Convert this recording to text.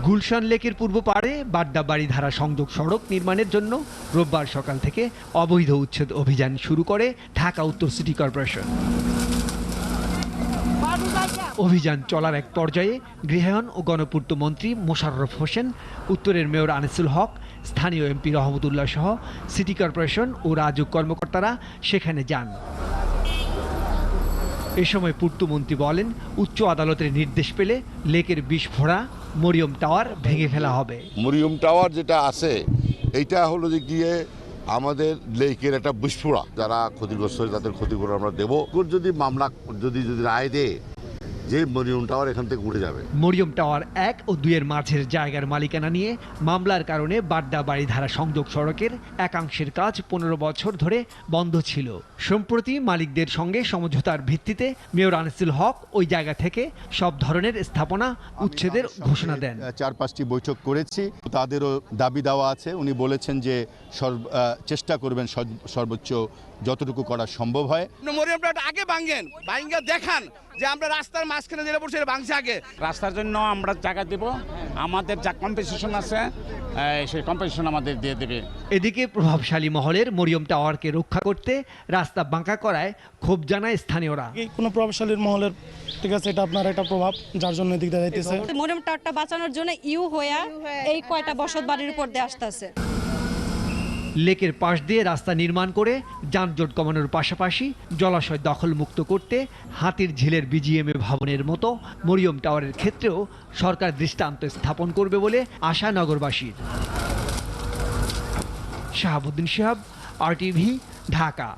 গুলশান লেকের পূর্ব পাড়ে বাড্ডাবাড়ি ধারা সংযোগ সড়ক নির্মাণের জন্য রোববার সকাল থেকে অবৈধ উচ্ছেদ অভিযান শুরু করে ঢাকা উত্তর সিটি কর্পোরেশন। অভিযান চলার এক পর্যায়ে গৃহায়ণ ও গণপূর্ত মন্ত্রী মোশাররফ হোসেন, উত্তরের মেয়র আনিসুল হক, স্থানীয় এমপি রহমতুল্লাহ সহ সিটি কর্পোরেশন ও রাজুক কর্মকর্তারা সেখানে যান। এ সময় পূর্তমন্ত্রী বলেন, উচ্চ আদালতের নির্দেশ পেলে লেকের বিষ ভরা মরিয়ম টাওয়ার ভেঙে ফেলা হবে। মরিয়ম টাওয়ার যেটা আছে, এইটা হলো যে গিয়ে আমাদের লেকের একটা বিস্ফোরা যারা ক্ষতিগ্রস্ত তাদের ক্ষতিপূরণ আমরা দেবো। যদি মামলা, যদি যদি রায় দেয় যে মরিয়ম টাওয়ার এখান থেকে উড়ে যাবে। মরিয়ম টাওয়ার এক ও দুইয়ের মাঝের জায়গার মালিকানা নিয়ে মামলার কারণে বাড্ডা বাড়িধারা সংযোগ সড়কের একাংশের কাজ পনেরো বছর ধরে বন্ধ ছিল। সম্প্রতি মালিকদের সঙ্গে সমঝোতার ভিত্তিতে মেয়র আনিসুল হক ওই জায়গা থেকে সব ধরনের স্থাপনা উচ্ছেদের ঘোষণা দেন। চার পাঁচটি বৈঠক করেছি। তাদেরও দাবি দেওয়া আছে। উনি বলেছেন যে সর্ব- চেষ্টা করবেন সর্ব- সর্বোচ্চ যতটুকু করা সম্ভব হয়। মরিয়ম প্লাট আগে ভাঙেন ভাঙ্গা দেখান। যে আমরা রাস্তার মাঝখানে যেটা পড়ছে এটা ভাঙছে আগে। রাস্তার জন্য আমরা টাকা দেব। আমাদের যা কম্পেনসেশন আছে সেই কম্পেনসেশন আমাদের দিয়ে দেবে। এদিকে প্রভাবশালী মহলের মরিয়ম টাওয়ারকে রক্ষা করতে রাস্তা বাঁকা করায় ক্ষোভ জানায় স্থানীয়রা। কোনো প্রভাবশালীর মহলের ঠিক আছে এটা আপনার একটা প্রভাব যার জন্য এদিক দিয়ে যাইতেছে। মরিয়ম টাওয়ারটা বাঁচানোর জন্য ইউ হইয়া এই কয়টা বসত বাড়ির উপর দিয়ে আসতেছে। লেকের পাশ দিয়ে রাস্তা নির্মাণ করে যানজট কমানোর পাশাপাশি জলাশয় দখলমুক্ত করতে হাতির ঝিলের বিজিএমএ ভবনের মতো মরিয়ম টাওয়ারের ক্ষেত্রেও সরকার দৃষ্টান্ত স্থাপন করবে বলে আশা নগরবাসীর। শাহাবুদ্দিন শাহাব আরটিভি ঢাকা।